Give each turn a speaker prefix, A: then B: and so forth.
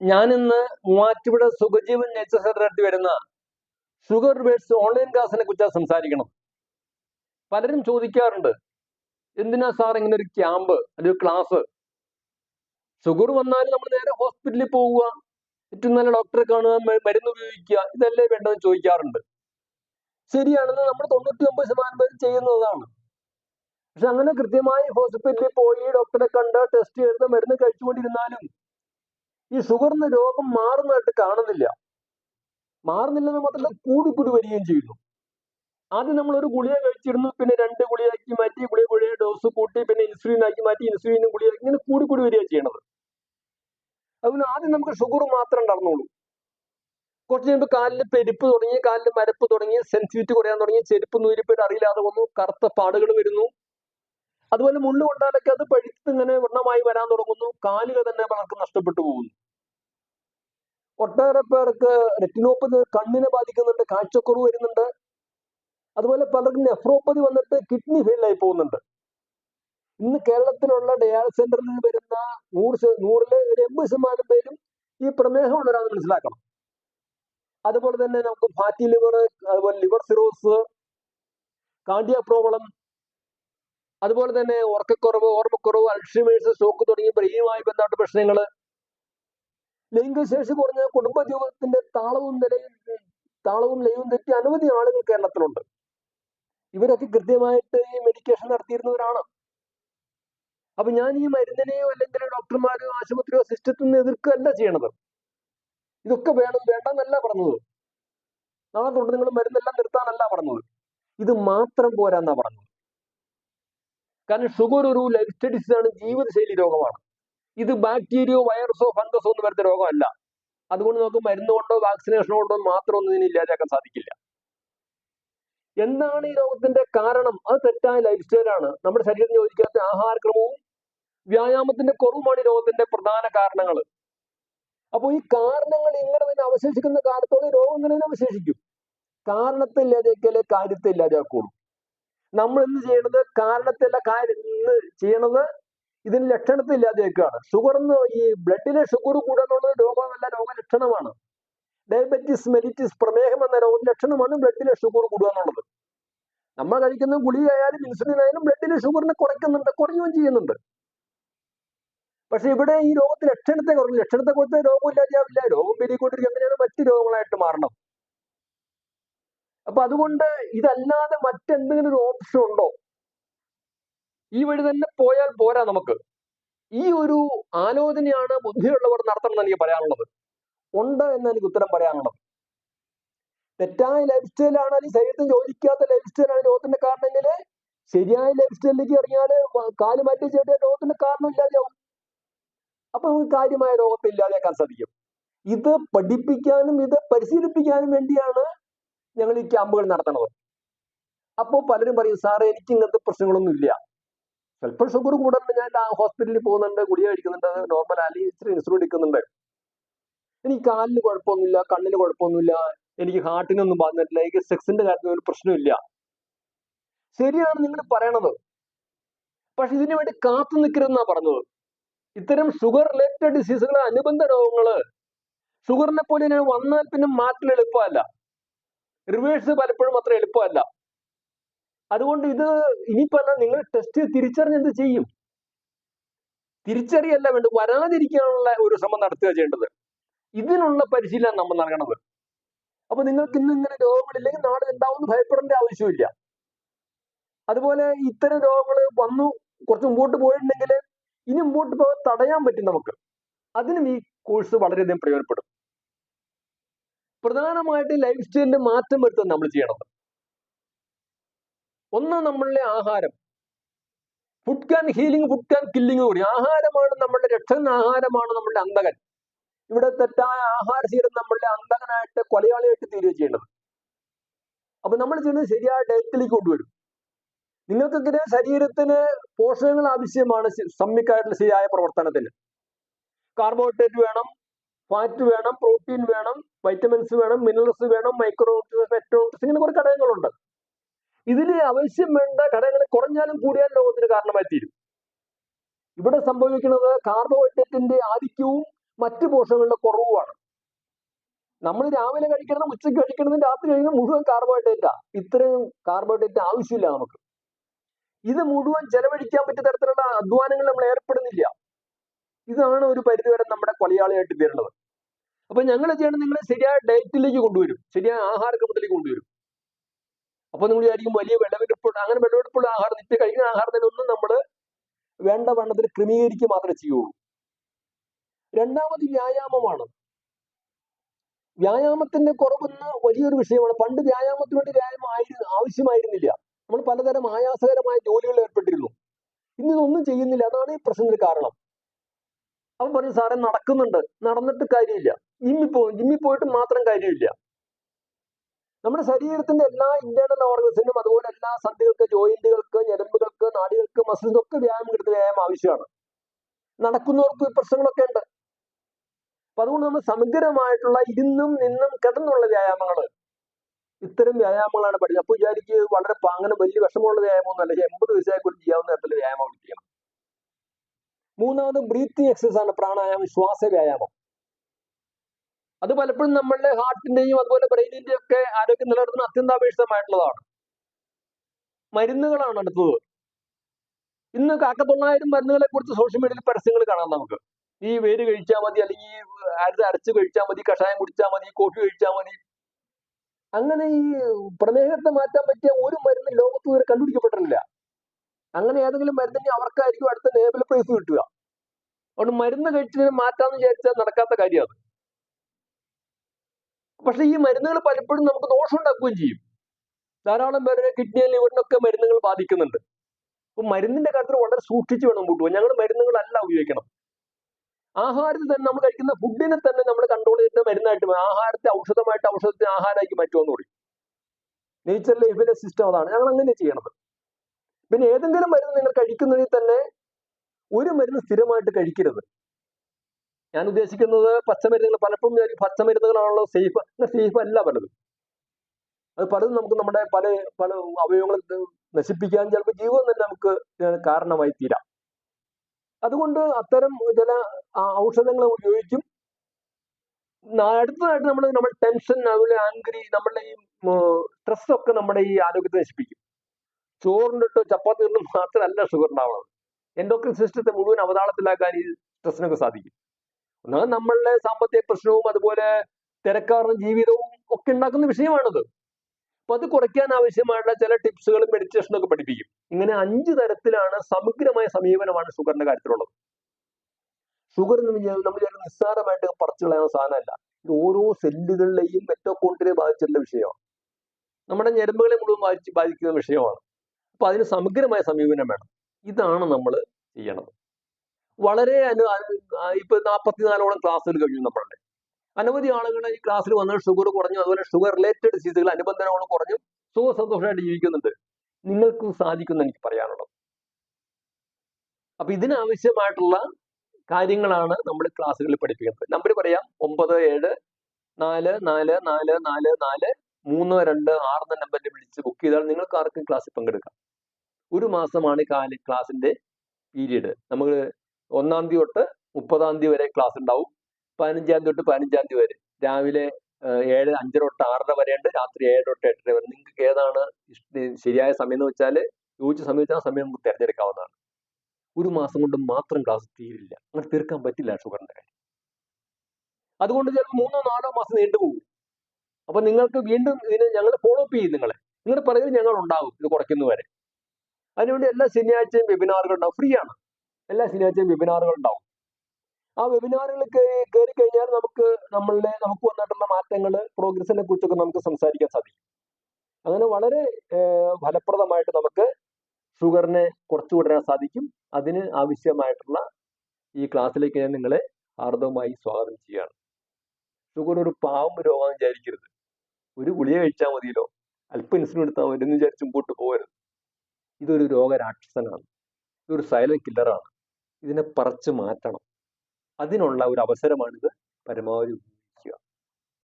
A: ഞാനിന്ന് Muvattupuzha Sukhajeevan nature centre അടുത്ത് വരുന്ന ഷുഗർ ബേഡ്സ് ഓൺലൈൻ ക്ലാസ്സിനെ കുറിച്ചാണ് സംസാരിക്കണം. പലരും ചോദിക്കാറുണ്ട് എന്തിനാ സാർ ഇങ്ങനെ ഒരു ക്യാമ്പ് അല്ലെങ്കിൽ ക്ലാസ് ഷുഗർ വന്നാൽ നമ്മൾ നേരെ ഹോസ്പിറ്റലിൽ പോവുക ഏറ്റവും നല്ല ഡോക്ടറെ കാണുക മരുന്ന് ഉപയോഗിക്കുക ഇതല്ലേ വേണ്ടതെന്ന് ചോദിക്കാറുണ്ട്. ശരിയാണെന്ന് നമ്മൾ തൊണ്ണൂറ്റി ഒമ്പത് ശതമാനം പേര് ചെയ്യുന്നതാണ്. പക്ഷെ അങ്ങനെ കൃത്യമായി ഹോസ്പിറ്റലിൽ പോയി ഡോക്ടറെ കണ്ട് ടെസ്റ്റ് ചെയ്ത് മരുന്ന് കഴിച്ചുകൊണ്ടിരുന്നാലും ഈ ഷുഗറിന് രോഗം മാറുന്നതായിട്ട് കാണുന്നില്ല. മാറുന്നില്ലെന്ന് മാത്രമല്ല കൂടിക്കൂടി വരികയും ചെയ്യുന്നു ആദ്യം നമ്മൾ ഒരു ഗുളിക കഴിച്ചിരുന്നു പിന്നെ രണ്ട് ഗുളിയാക്കി മാറ്റി ഗുളിക ഗുളിക ഡോസ് കൂട്ടി പിന്നെ ഇൻസുലിൻ ആക്കി മാറ്റി ഇൻസുലിനും ഗുളിക ഇങ്ങനെ കൂടിക്കൂടി വരികയാണ് ചെയ്യണത്. അതുപോലെ ആദ്യം നമുക്ക് ഷുഗർ മാത്രം ഉണ്ടായിരുന്നുള്ളൂ. കുറച്ച് കഴിയുമ്പോൾ കാലിൽ പെരുപ്പ് തുടങ്ങി കാലിൽ മരപ്പ് തുടങ്ങി സെൻസിറ്റിവിറ്റി കുറയാൻ തുടങ്ങി ചെരുപ്പ് നൂരിപ്പേര് അറിയില്ലാതെ വന്നു കറുത്ത പാടുകൾ വരുന്നു. അതുപോലെ മുള്ളു കൊണ്ടാലൊക്കെ അത് പഴുത്ത് ഇങ്ങനെ വർണമായി വരാൻ തുടങ്ങുന്നു. കാലുകൾ തന്നെ പലർക്കും നഷ്ടപ്പെട്ടു പോകുന്നു. ഒട്ടേറെ പേർക്ക് റെറ്റിനോപ്പതി കണ്ണിനെ ബാധിക്കുന്നുണ്ട് കാഴ്ചക്കുറവ് വരുന്നുണ്ട്. അതുപോലെ പലർക്കും നെഫ്രോപ്പതി വന്നിട്ട് കിഡ്നി ഫെയിലായി പോകുന്നുണ്ട്. ഇന്ന് കേരളത്തിലുള്ള ഡയാലിസ് സെന്ററിൽ വരുന്ന നൂറ് നൂറിലെ ഒരു എൺപത് ശതമാനം പേരും ഈ പ്രമേഹം മനസ്സിലാക്കണം. അതുപോലെ തന്നെ നമുക്ക് ഫാറ്റി ലിവർ അതുപോലെ ലിവർ സിറോസ് കാർഡിയ പ്രോബ്ലം അതുപോലെ തന്നെ ഉറക്കക്കുറവ് ഓർമ്മക്കുറവ് അൾഷിമേഴ്സ് സ്റ്റോക്ക് തുടങ്ങിയ ബ്രെയിനുമായി ബന്ധപ്പെട്ട പ്രശ്നങ്ങൾ ലൈംഗികശേഷി കുറഞ്ഞ കുടുംബ ജീവിതത്തിന്റെ താളവും നിലയും താളവും ലയവും തെറ്റി അനവധി ആളുകൾ കേരളത്തിലുണ്ട്. ഇവരൊക്കെ കൃത്യമായിട്ട് ഈ മെഡിക്കേഷൻ നടത്തിയിരുന്നവരാണ്. അപ്പൊ ഞാൻ ഈ മരുന്നിനെയോ അല്ലെങ്കിൽ ഡോക്ടർമാരോ ആശുപത്രിയോ സിസ്റ്റത്തിൽ നിന്ന് എതിർക്കുകയല്ല ചെയ്യണത്. ഇതൊക്കെ വേണം വേണ്ടെന്നല്ല പറഞ്ഞത്. നാളെ തൊട്ട് നിങ്ങൾ മരുന്നെല്ലാം നിർത്താനല്ല പറഞ്ഞത്. ഇത് മാത്രം പോരാന്നാ പറഞ്ഞത്. കാരണം ഷുഗർ ഒരു ലൈഫ് സ്റ്റൈൽ ആണ് ജീവിതശൈലി രോഗമാണ്. ഇത് ബാക്ടീരിയോ വൈറസോ ഫംഗസോ ഒന്നും വരുന്ന രോഗമല്ല. അതുകൊണ്ട് നമുക്ക് മരുന്ന് കൊണ്ടോ വാക്സിനേഷൻ കൊണ്ടോ മാത്രം ഒന്നും ഇതിനെ ഇല്ലാതാക്കാൻ സാധിക്കില്ല. എന്താണ് ഈ രോഗത്തിന്റെ കാരണം? അത് തെറ്റായ ലൈഫ് സ്റ്റൈലാണ് നമ്മുടെ ശരീരത്തിന് യോജിക്കാത്ത ആഹാരക്രമവും വ്യായാമത്തിന്റെ കുറവുമാണ് ഈ രോഗത്തിന്റെ പ്രധാന കാരണങ്ങൾ. അപ്പോൾ ഈ കാരണങ്ങൾ ഇങ്ങനെ തന്നെ അവശേഷിക്കുന്ന കാലത്തോളം രോഗം ഇങ്ങനെ തന്നെ അവശേഷിക്കും. കാരണത്തെ ഇല്ലാതാക്കിയാലേ കാര്യത്തെ ഇല്ലാതെയാക്കുള്ളൂ നമ്മൾ ഇന്ന് ചെയ്യണത്? കാരണത്തില്ല കാര്യം ഇന്ന് ചെയ്യണത് ഇതിന് ലക്ഷണത്തിൽ ഇല്ലാതെയൊക്കെയാണ്. ഷുഗർ എന്ന് ഈ ബ്ലഡിലെ ഷുഗർ കൂടാന്നുള്ളത് രോഗമല്ല രോഗലക്ഷണമാണ് ഡയബറ്റിസ് മെലിറ്റിസ് പ്രമേഹം എന്ന രോഗ ലക്ഷണമാണ് ബ്ലഡിലെ ഷുഗർ കൂടുക എന്നുള്ളത്. നമ്മൾ കഴിക്കുന്ന ഗുളിക ആയാലും ഇൻസുലിൻ ആയാലും ബ്ലഡിലെ ഷുഗറിനെ കുറയ്ക്കുന്നുണ്ട് കുറയുകയും ചെയ്യുന്നുണ്ട്. പക്ഷെ ഇവിടെ ഈ രോഗത്തിന് ലക്ഷണത്തെ കുറഞ്ഞു. ലക്ഷണത്തെ കൊടുത്ത രോഗമില്ലാതെയാവില്ല. രോഗം പെരുകൊണ്ടിരിക്കും അങ്ങനെയാണ് മറ്റു രോഗങ്ങളായിട്ട് മാറണം. അപ്പൊ അതുകൊണ്ട് ഇതല്ലാതെ മറ്റെന്തെങ്കിലും ഒരു ഓപ്ഷൻ ഉണ്ടോ? ഈ വഴി തന്നെ പോയാൽ പോരാ നമുക്ക്. ഈ ഒരു ആലോചനയാണ് ബുദ്ധിയുള്ളവർ നടത്തണം എന്ന് എനിക്ക് പറയാനുള്ളത്. ഉണ്ട് എന്ന് എനിക്ക് ഉത്തരം പറയാനുള്ളത്. തെറ്റായ ലൈഫ് സ്റ്റൈലാണ് അല്ലെങ്കിൽ ശരീരത്തിന് യോജിക്കാത്ത ലൈഫ് സ്റ്റൈലാണ് രോഗത്തിന്റെ കാരണമെങ്കിൽ ശരിയായ ലൈഫ് സ്റ്റൈലിലേക്ക് ഇറങ്ങിയാൽ കാൽ മാറ്റി ചേട്ടിയ രോഗത്തിന്റെ കാരണം ഇല്ലാതെയാവും. അപ്പൊ നമുക്ക് കാര്യമായ രോഗത്തെ ഇല്ലാതെയാക്കാൻ സാധിക്കും. ഇത് പഠിപ്പിക്കാനും ഇത് പരിശീലിപ്പിക്കാനും വേണ്ടിയാണ് ഞങ്ങൾ ഈ ക്യാമ്പുകൾ നടത്തണത് അപ്പോൾ പലരും പറയും സാറേ എനിക്ക് ഇങ്ങനത്തെ പ്രശ്നങ്ങളൊന്നും ഇല്ല. ചിലപ്പോൾ ഷുഗർ കൂടുന്നുണ്ട് ഞാൻ ഹോസ്പിറ്റലിൽ പോകുന്നുണ്ട് ഗുളിക കഴിക്കുന്നുണ്ട് നോർമൽ അല്ലെങ്കിൽ ഇച്ചിരി ഇൻസുലിൻ എടുക്കുന്നുണ്ട്. എനിക്ക് കാലിന് കുഴപ്പമൊന്നുമില്ല കണ്ണിന് കുഴപ്പമൊന്നുമില്ല എനിക്ക് ഹാർട്ടിനൊന്നും ബാധിച്ചിട്ടില്ല എനിക്ക് സെക്സിന്റെ കാര്യത്തിൽ ഒരു പ്രശ്നമില്ല ശരിയാണ് നിങ്ങൾ പറയണത്. പക്ഷെ ഇതിനു വേണ്ടി കാത്തു നിൽക്കരുതെന്നാ പറഞ്ഞത്. ഇത്തരം ഷുഗർ റിലേറ്റഡ് ഡിസീസുകൾ അനുബന്ധ രോഗങ്ങൾ ഷുഗറിനെ പോലെ വന്നാൽ പിന്നെ മാറ്റൽ എളുപ്പമല്ല. റിവേഴ്സ് പലപ്പോഴും അത്ര എളുപ്പമല്ല. അതുകൊണ്ട് ഇത് ഇനിയിപ്പോ അല്ല നിങ്ങൾ ടെസ്റ്റ് തിരിച്ചറിഞ്ഞ് എന്ത് ചെയ്യും? തിരിച്ചറിയല്ല വേണ്ടത് വരാതിരിക്കാനുള്ള ഒരു ശ്രമം നടത്തുക ചെയ്യേണ്ടത്. ഇതിനുള്ള പരിശീലനം നമ്മൾ നൽകണത്. അപ്പൊ നിങ്ങൾക്ക് ഇന്ന് ഇങ്ങനെ രോഗങ്ങളില്ലെങ്കിൽ നാളെ ഉണ്ടാവുമെന്ന് ഭയപ്പെടേണ്ട ആവശ്യമില്ല. അതുപോലെ ഇത്തരം രോഗങ്ങൾ വന്നു കുറച്ച് മുമ്പോട്ട് പോയിട്ടുണ്ടെങ്കിൽ ഇനി മുമ്പോട്ട് പോകാൻ തടയാൻ പറ്റും നമുക്ക്. അതിനും ഈ കോഴ്സ് വളരെയധികം പ്രയോജനപ്പെടും. പ്രധാനമായിട്ട് ലൈഫ് സ്റ്റൈലിൽ മാറ്റം വരുത്താൻ നമ്മൾ ചെയ്യണം. ഒന്ന് നമ്മളുടെ ആഹാരം. Food can healing food can killing കൂടി. ആഹാരമാണ് നമ്മളുടെ രക്ഷകൻ ആഹാരമാണ് നമ്മളുടെ അന്തകൻ ഇവിടെ തെറ്റായ ആഹാര ശീലം നമ്മളുടെ അന്തകനായിട്ട് കൊലയാളിയായിട്ട് തീരുക ചെയ്യേണ്ടത്. അപ്പൊ നമ്മൾ ചെയ്യുന്നത് ശരിയായ ഡയറ്റിലേക്ക് കൊണ്ടുവരും. നിങ്ങൾക്കിങ്ങനെ ശരീരത്തിന് പോഷകങ്ങൾ ആവശ്യമാണ് സമ്യക്കായിട്ടുള്ള ശരിയായ പ്രവർത്തനത്തിന്. കാർബോഹൈഡ്രേറ്റ് വേണം ഫാറ്റ് വേണം പ്രോട്ടീൻ വേണം വൈറ്റമിൻസ് വേണം മിനറൽസ് വേണം മൈക്രോ ഫെറ്റോൺസ് ഇങ്ങനെ കുറെ ഘടകങ്ങളുണ്ട്. ഇതിൽ ആവശ്യം വേണ്ട ഘടകങ്ങൾ കുറഞ്ഞാലും കൂടിയാലും ലോകത്തിന് കാരണമായി തീരും. ഇവിടെ സംഭവിക്കുന്നത് കാർബോഹൈഡ്രേറ്റിന്റെ ആധിക്യവും മറ്റു പോഷകങ്ങളുടെ കുറവുമാണ്. നമ്മൾ രാവിലെ കഴിക്കണം ഉച്ചയ്ക്ക് കഴിക്കണം രാത്രി കഴിക്കുന്ന മുഴുവൻ കാർബോഹൈഡ്രേറ്റാ ഇത്രയും കാർബോഹൈഡ്രേറ്റ് ആവശ്യമില്ല നമുക്ക്. ഇത് മുഴുവൻ ചെലവഴിക്കാൻ പറ്റിയ തരത്തിലുള്ള അധ്വാനങ്ങൾ നമ്മൾ ഏർപ്പെടുന്നില്ല. ഇതാണ് ഒരു പരിധിവരെ നമ്മുടെ കൊലയാളിയായിട്ട് വരുന്നത്. അപ്പൊ ഞങ്ങൾ ചെയ്യണം? നിങ്ങളെ ശരിയായ ഡയറ്റിലേക്ക് കൊണ്ടുവരും. ശരിയായ ആഹാരക്രമത്തിലേക്ക് കൊണ്ടുവരും. അപ്പൊ നിങ്ങൾ വിചാരിക്കും വലിയ വിളവെടുപ്പുള്ള അങ്ങനെ വിളവെടുപ്പുള്ള ആഹാരം നിത്യ കഴിക്കുന്ന ആഹാരത്തിനൊന്നും നമ്മൾ വേണ്ട വണ്ണത്തിൽ ക്രമീകരിക്കുക മാത്രമേ ചെയ്യുള്ളൂ. രണ്ടാമത് വ്യായാമമാണ്. വ്യായാമത്തിന്റെ കുറവെന്ന് വലിയൊരു വിഷയമാണ്. പണ്ട് വ്യായാമത്തിന് വേണ്ടി വ്യായാമം ആയിരുന്നു ആവശ്യമായിരുന്നില്ല. നമ്മൾ പലതരം ആയാസകരമായ ജോലികളിൽ ഏർപ്പെട്ടിരുന്നു. ഇന്ന് ഇതൊന്നും ചെയ്യുന്നില്ല. അതാണ് ഈ പ്രശ്നത്തിന് കാരണം. അവൻ പറഞ്ഞു സാറേ നടക്കുന്നുണ്ട്. നടന്നിട്ട് കാര്യമില്ല. ജിമ്മിൽ പോകും ജിമ്മിൽ പോയിട്ട് മാത്രം കാര്യമില്ല. നമ്മുടെ ശരീരത്തിന്റെ എല്ലാ ഇന്റേണൽ ഓർഗൻസിനും അതുപോലെ എല്ലാ സന്ധികൾക്ക് ജോയിന്റുകൾക്ക് ഞരമ്പുകൾക്ക് നാടികൾക്ക് മസിൽസിനും ഒക്കെ വ്യായാമം എടുത്ത് വ്യായാമം ആവശ്യമാണ്. നടക്കുന്നവർക്ക് പ്രശ്നങ്ങളൊക്കെ ഉണ്ട്. അപ്പൊ അതുകൊണ്ട് നമ്മൾ സമഗ്രമായിട്ടുള്ള ഇരുന്നും നിന്നും കിടന്നുള്ള വ്യായാമങ്ങൾ. ഇത്തരം വ്യായാമങ്ങളാണ് പഠിക്കുന്നത് അപ്പൊ വിചാരിക്കുക വളരെ പ- അങ്ങനെ വലിയ വിഷമമുള്ള വ്യായാമമൊന്നുമല്ല. എൺപത് വയസ്സായ കുറിച്ച് ചെയ്യാവുന്ന തരത്തിൽ വ്യായാമം ചെയ്യണം മൂന്നാമത് ബ്രീത്തിങ് എക്സസൈസ് ആണ് പ്രാണായാമം ശ്വാസ വ്യായാമം അത് പലപ്പോഴും നമ്മളുടെ ഹാർട്ടിന്റെയും അതുപോലെ ബ്രെയിനിന്റെയും ഒക്കെ ആരോഗ്യം നിലനിർത്തുന്ന അത്യന്താപേക്ഷിതമായിട്ടുള്ളതാണ്. മരുന്നുകളാണ് അടുത്തത്. ഇന്ന് കാക്കത്തൊള്ളായിരം മരുന്നുകളെ കുറിച്ച് സോഷ്യൽ മീഡിയയിൽ പരസ്യങ്ങൾ കാണാം നമുക്ക്. ഈ വേര് കഴിച്ചാൽ മതി അല്ലെങ്കിൽ അരുത് അരച്ച് കഴിച്ചാൽ മതി കഷായം കുടിച്ചാൽ മതി കോഫി കഴിച്ചാൽ മതി. അങ്ങനെ ഈ പ്രമേഹത്തെ മാറ്റാൻ പറ്റിയ ഒരു മരുന്ന് ലോകത്ത് വരെ കണ്ടുപിടിക്കപ്പെട്ടിട്ടില്ല. അങ്ങനെ ഏതെങ്കിലും മരുന്നിന് അവർക്കായിരിക്കും അടുത്ത നേബൽ പ്രൈസ് കിട്ടുക. അതുകൊണ്ട് മരുന്ന് കഴിച്ചതിന് മാറ്റാന്ന് വിചാരിച്ചാൽ നടക്കാത്ത കാര്യമാണ്. പക്ഷെ ഈ മരുന്നുകൾ പലപ്പോഴും നമുക്ക് ദോഷം ഉണ്ടാക്കുകയും ചെയ്യും. ധാരാളം പേരുടെ കിഡ്നി ലിവറിനൊക്കെ മരുന്നുകൾ ബാധിക്കുന്നുണ്ട്. അപ്പൊ മരുന്നിന്റെ കാര്യത്തിൽ വളരെ സൂക്ഷിച്ചു വേണം മുമ്പോട്ട് പോകാൻ ഞങ്ങൾ മരുന്നുകളല്ല ഉപയോഗിക്കണം. ആഹാരത്തിൽ തന്നെ നമ്മൾ കഴിക്കുന്ന ഫുഡിനെ തന്നെ നമ്മൾ കൺട്രോൾ ചെയ്തിട്ട് മരുന്നായിട്ട് ആഹാരത്തെ ഔഷധമായിട്ട് ഔഷധത്തെ ആഹാരമാക്കി മാറ്റുമെന്ന് പറയും. നേച്ചർ ലൈഫിലെ സിസ്റ്റം അതാണ്. ഞങ്ങൾ അങ്ങനെ ചെയ്യണത്. പിന്നെ ഏതെങ്കിലും മരുന്ന് നിങ്ങൾ കഴിക്കുന്നതിൽ തന്നെ ഒരു മരുന്ന് സ്ഥിരമായിട്ട് കഴിക്കരുത്. ഞാൻ ഉദ്ദേശിക്കുന്നത് പച്ചമരുന്നുകൾ പലപ്പോഴും ഞാൻ പച്ചമരുന്നുകളാണല്ലോ സേഫ് സേഫ് അല്ല പലതും. അത് പലതും നമുക്ക് നമ്മുടെ പല പല അവയവങ്ങൾ നശിപ്പിക്കാൻ ചിലപ്പോൾ ജീവൻ തന്നെ നമുക്ക് കാരണമായി തീരാം. അതുകൊണ്ട് അത്തരം ചില ഔഷധങ്ങൾ ഉപയോഗിക്കും അടുത്തതായിട്ട് നമ്മൾ നമ്മൾ ടെൻഷൻ അതുപോലെ ആംഗ്രി നമ്മളുടെ ഈ സ്ട്രെസ് ഒക്കെ നമ്മുടെ ഈ ആരോഗ്യത്തെ നശിപ്പിക്കും. ചോറിന്റെ ഇട്ടോ ചപ്പാത്തി ഒന്നും മാത്രമല്ല ഷുഗർ ഉണ്ടാവുന്നത് എൻഡോക്രിൻ സിസ്റ്റത്തെ മുഴുവൻ അവതാളത്തിലാക്കാൻ ഈ സ്ട്രെസ്സിനൊക്കെ സാധിക്കും. ഒന്നാമത് നമ്മളുടെ സാമ്പത്തിക പ്രശ്നവും അതുപോലെ തിരക്കാർന്ന ജീവിതവും ഒക്കെ ഉണ്ടാക്കുന്ന വിഷയമാണത്. അപ്പൊ അത് കുറയ്ക്കാൻ ആവശ്യമായിട്ടുള്ള ചില ടിപ്സുകളും മെഡിറ്റേഷനും ഒക്കെ പഠിപ്പിക്കും. ഇങ്ങനെ അഞ്ച് തരത്തിലാണ് സമഗ്രമായ സമീപനമാണ് ഷുഗറിന്റെ കാര്യത്തിലുള്ളത്. ഷുഗർ എന്ന് നമ്മൾ നിസ്സാരമായിട്ട് പറിച്ചു കളയാൻ സാധനമല്ല. ഇത് ഓരോ സെല്ലുകളിലെയും മെറ്റോകോണ്ടിനെ ബാധിച്ചിട്ടുള്ള വിഷയമാണ്. നമ്മുടെ ഞരമ്പുകളെ മുഴുവൻ ബാധിച്ച് ബാധിക്കുന്ന വിഷയമാണ്. അപ്പൊ അതിന് സമഗ്രമായ സമീപനം വേണം. ഇതാണ് നമ്മൾ ചെയ്യണത്. വളരെ അനു ഇപ്പൊ നാൽപ്പത്തിനാലോളം ക്ലാസ്സുകൾ കഴിഞ്ഞു നമ്മളുടെ. അനവധി ആളുകൾ ഈ ക്ലാസ്സിൽ വന്ന ഷുഗർ കുറഞ്ഞു അതുപോലെ ഷുഗർ റിലേറ്റഡ് ഡിസീസുകൾ അനുബന്ധനങ്ങളും കുറഞ്ഞു സുഖ സന്തോഷമായിട്ട് ജീവിക്കുന്നുണ്ട്. നിങ്ങൾക്ക് സാധിക്കുന്ന എനിക്ക് പറയാനുള്ളത്. അപ്പൊ ഇതിനാവശ്യമായിട്ടുള്ള കാര്യങ്ങളാണ് നമ്മൾ ക്ലാസ്സുകളിൽ പഠിപ്പിക്കുന്നത്. നമ്പർ പറയാം. ഒമ്പത് ഏഴ് നാല് നാല് നാല് നാല് നാല് മൂന്ന് രണ്ട് ആറ് നമ്പറിൽ വിളിച്ച് ബുക്ക് ചെയ്താൽ നിങ്ങൾക്ക് ആർക്കും ക്ലാസ്സിൽ പങ്കെടുക്കാം. ഒരു മാസമാണ് കാല ക്ലാസ്സിന്റെ പീരീഡ് നമ്മൾ ഒന്നാം തീയതി തൊട്ട് മുപ്പതാം തീയതി വരെ ക്ലാസ് ഉണ്ടാവും. പതിനഞ്ചാം തീയതി തൊട്ട് പതിനഞ്ചാം തീയതി വരെ. രാവിലെ ഏഴ് അഞ്ചര തൊട്ട് ആറര ഉണ്ട് രാത്രി ഏഴ് തൊട്ട് എട്ടര വരെ. നിങ്ങൾക്ക് ഏതാണ് ശരിയായ സമയം എന്ന് വെച്ചാൽ യോജിച്ച സമയം വെച്ചാൽ ആ സമയം നമുക്ക് തിരഞ്ഞെടുക്കാവുന്നതാണ്. ഒരു മാസം കൊണ്ട് മാത്രം ക്ലാസ് തീരില്ല. അങ്ങനെ തീർക്കാൻ പറ്റില്ല ഷുഗറിന്റെ കാര്യം. അതുകൊണ്ട് ചിലപ്പോൾ മൂന്നോ നാലോ മാസം നീണ്ടുപോകും അപ്പൊ നിങ്ങൾക്ക് വീണ്ടും ഇതിന് ഞങ്ങൾ ഫോളോ അപ്പ് ചെയ്യും നിങ്ങളെ. നിങ്ങൾ പറയുന്നത് ഞങ്ങൾ ഉണ്ടാകും ഇത് കുറയ്ക്കുന്നവരെ അതിനുവേണ്ടി എല്ലാ ശനിയാഴ്ചയും വെബിനാറുകൾ ഉണ്ടാവും. ഫ്രീ ആണ്. എല്ലാ ശനിയാഴ്ചയും വെബിനാറുകൾ ഉണ്ടാവും. ആ വെബിനാറുകൾ കയറി കഴിഞ്ഞാൽ നമുക്ക് നമ്മളുടെ നമുക്ക് വന്നിട്ടുള്ള മാറ്റങ്ങൾ പ്രോഗ്രസിനെ കുറിച്ചൊക്കെ നമുക്ക് സംസാരിക്കാൻ സാധിക്കും. അങ്ങനെ വളരെ ഫലപ്രദമായിട്ട് നമുക്ക് ഷുഗറിനെ കുറച്ചു കൊണ്ടുവരാൻ സാധിക്കും. അതിന് ആവശ്യമായിട്ടുള്ള ഈ ക്ലാസ്സിലേക്ക് ഞാൻ നിങ്ങളെ ഹാർദവമായി സ്വാഗതം ചെയ്യുകയാണ്. ഷുഗർ ഒരു പാവം രോഗം വിചാരിക്കരുത്. ഒരു ഗുളിക കഴിച്ചാൽ മതിയല്ലോ. അല്പം ഇൻസുലിൻ എടുത്താൽ മതി. എന്ന് വിചാരിച്ച് മുമ്പോട്ട് പോകരുത്. ഇതൊരു രോഗരാക്ഷസനാണ്. ഇതൊരു സൈലന്റ് കില്ലറാണ് ഇതിനെ പറിച്ചു മാറ്റണം. അതിനുള്ള ഒരു അവസരമാണിത്. പരമാവധി